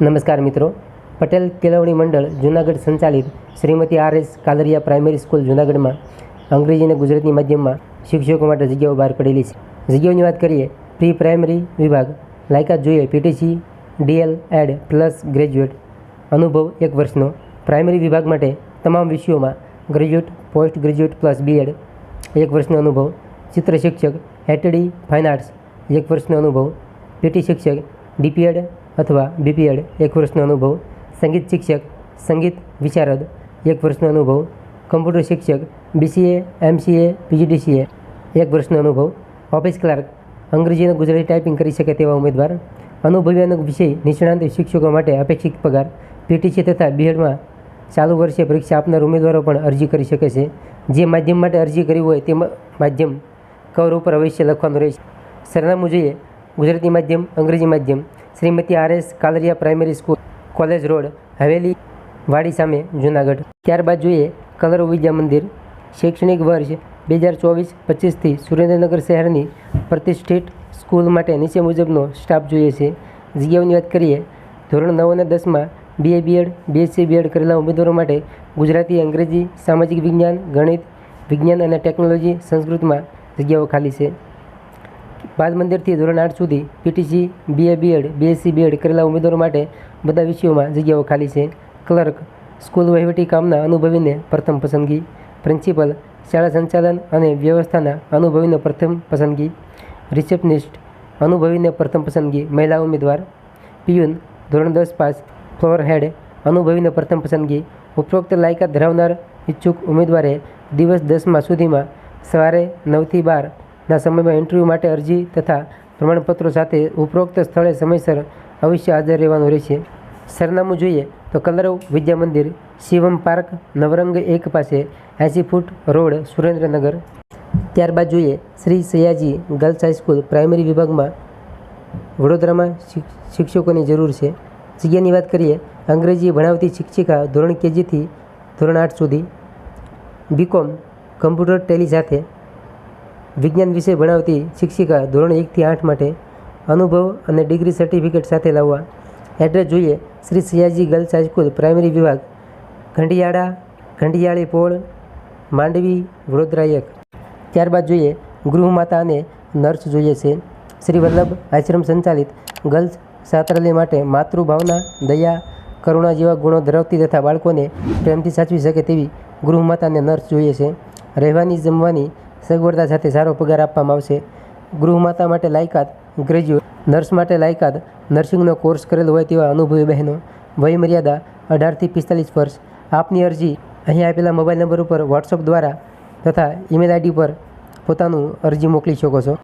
નમસ્કાર મિત્રો. પટેલ કેળવણી મંડળ, જૂનાગઢ સંચાલિત Shrimati R S Kalaria primary school, જૂનાગઢમાં અંગ્રેજી અને ગુજરાતી માધ્યમમાં શિક્ષકો માટે જગ્યાઓ બહાર પડેલી છે. જગ્યાઓની વાત કરીએ, પ્રી પ્રાઇમરી વિભાગ, લાયકાત જોઈએ, PTC, DL, Ed, plus graduate. અનુભવ એક વર્ષનો. પ્રાઇમરી વિભાગ માટે તમામ વિષયોમાં graduate, post graduate plus BEd. એક વર્ષનો અનુભવ. ચિત્ર શિક્ષક, એટડી ફાઇન આર્ટ્સ. એક વર્ષનો અનુભવ. પીટી શિક્ષક ડીપીએડ અથવા બીપીએડ એક વર્ષનો અનુભવ, સંગીત શિક્ષક, સંગીત વિશારદ એક વર્ષનો અનુભવ, કમ્પ્યુટર શિક્ષક બીસીએ એમસીએ પીજીડીસીએ એક વર્ષનો અનુભવ, ઓફિસ ક્લાર્ક અંગ્રેજી અને ગુજરાતી ટાઈપિંગ કરી શકે તેવા ઉમેદવાર અનુભવી અને વિષય, નિષ્ણાંત શિક્ષકો માટે અપેક્ષિત પગાર પીટીસી તથા બીએડમાં ચાલુ વર્ષે પરીક્ષા આપનાર ઉમેદવારો પણ અરજી કરી શકે છે. જે માધ્યમ માટે અરજી કરી હોય તે માધ્યમ કવર ઉપર અવશ્ય લખવાનું રહેશે. સરનામું જોઈએ ગુજરાતી માધ્યમ, અંગ્રેજી માધ્યમ, Shrimati R S Kalaria primary school, college road, Haveli વાડી સામે, જૂનાગઢ. ત્યારબાદ જોઈએ કલર વિદ્યા મંદિર. શૈક્ષણિક વર્ષ બે હજાર ચોવીસ પચીસથી સુરેન્દ્રનગર શહેરની પ્રતિષ્ઠિત સ્કૂલ માટે નીચે મુજબનો સ્ટાફ જોઈએ છે. જગ્યાઓની વાત કરીએ, ધોરણ નવ અને દસમાં બીએ બીએડ બીએસસી બીએડ કરેલા ઉમેદવારો માટે ગુજરાતી, અંગ્રેજી, સામાજિક વિજ્ઞાન, ગણિત, વિજ્ઞાન અને ટેકનોલોજી સંસ્કૃતમાં જગ્યાઓ ખાલી છે. બાલ મંદિરથી ધોરણ આઠ સુધી PTC BA BEd BSc BEd કરેલા ઉમેદવારો માટે બધા વિષયોમાં જગ્યાઓ ખાલી છે. ક્લર્ક, સ્કૂલ વહીવટી કામના અનુભવીને પ્રથમ પસંદગી. પ્રિન્સિપલ, શાળા સંચાલન અને વ્યવસ્થાના અનુભવીને પ્રથમ પસંદગી. રિસેપ્શનિસ્ટ, અનુભવીને પ્રથમ પસંદગી. મહિલા ઉમેદવાર. પિયુન, ધોરણ દસ પાસ. ફ્લોર હેડ, અનુભવીને પ્રથમ પસંદગી. ઉપરોક્ત લાયકાત ધરાવનાર ઈચ્છુક ઉમેદવારે દિવસ દસમાં સુધીમાં સવારે નવથી બારના સમયમાં ઇન્ટરવ્યૂ માટે અરજી તથા પ્રમાણપત્રો સાથે ઉપરોક્ત સ્થળે સમયસર અવશ્ય હાજર રહેવાનું રહેશે. સરનામું જોઈએ તો કલરવ વિદ્યા મંદિર, શિવમ પાર્ક, નવરંગ એક પાસે એંસી ફૂટ રોડ, સુરેન્દ્રનગર. ત્યારબાદ જોઈએ Shri Sayaji girls high school primary વિભાગમાં વડોદરામાં શિક્ષકોની જરૂર છે. જગ્યાની વાત કરીએ, અંગ્રેજી ભણાવતી શિક્ષિકા ધોરણ કેજીથી ધોરણ આઠ સુધી. બીકોમ કમ્પ્યુટર ટેલી સાથે વિજ્ઞાન વિષય ભણાવતી શિક્ષિકા ધોરણ એકથી આઠ માટે અનુભવ અને ડિગ્રી સર્ટિફિકેટ સાથે લાવવા. એડ્રેસ જોઈએ. Shri Sayaji girls high school, primary વિભાગ, ઘંટિયાળા, ઘંટિયાળી પોળ, માંડવી, વડોદરા એક. ત્યારબાદ જોઈએ. ગૃહમાતા અને નર્સ જોઈએ છે. શ્રી વલ્લભ આશ્રમ સંચાલિત. ગર્લ્સ છાત્રાલય માટે માતૃભાવના, દયા, કરુણા જેવા ગુણો ધરાવતી તથા બાળકોને પ્રેમથી સાચવી શકે તેવી ગૃહમાતા અને નર્સ જોઈએ છે. રહેવાની, જમવાની સગવડતા સાથે સારો પગાર આપવામાં આવશે. ગૃહમાતા માટે લાયકાત, ગ્રેજ્યુએટ, નર્સ માટે લાયકાત, નર્સિંગનો કોર્સ કરેલો હોય તેવા અનુભવી બહેનો, વયમર્યાદા, અઢારથી પિસ્તાલીસ વર્ષ, આપની અરજી અહીં આપેલા મોબાઈલ નંબર ઉપર વોટ્સઅપ દ્વારા તથા ઈમેલ આઈડી પર પોતાનું અરજી મોકલી શકો છો.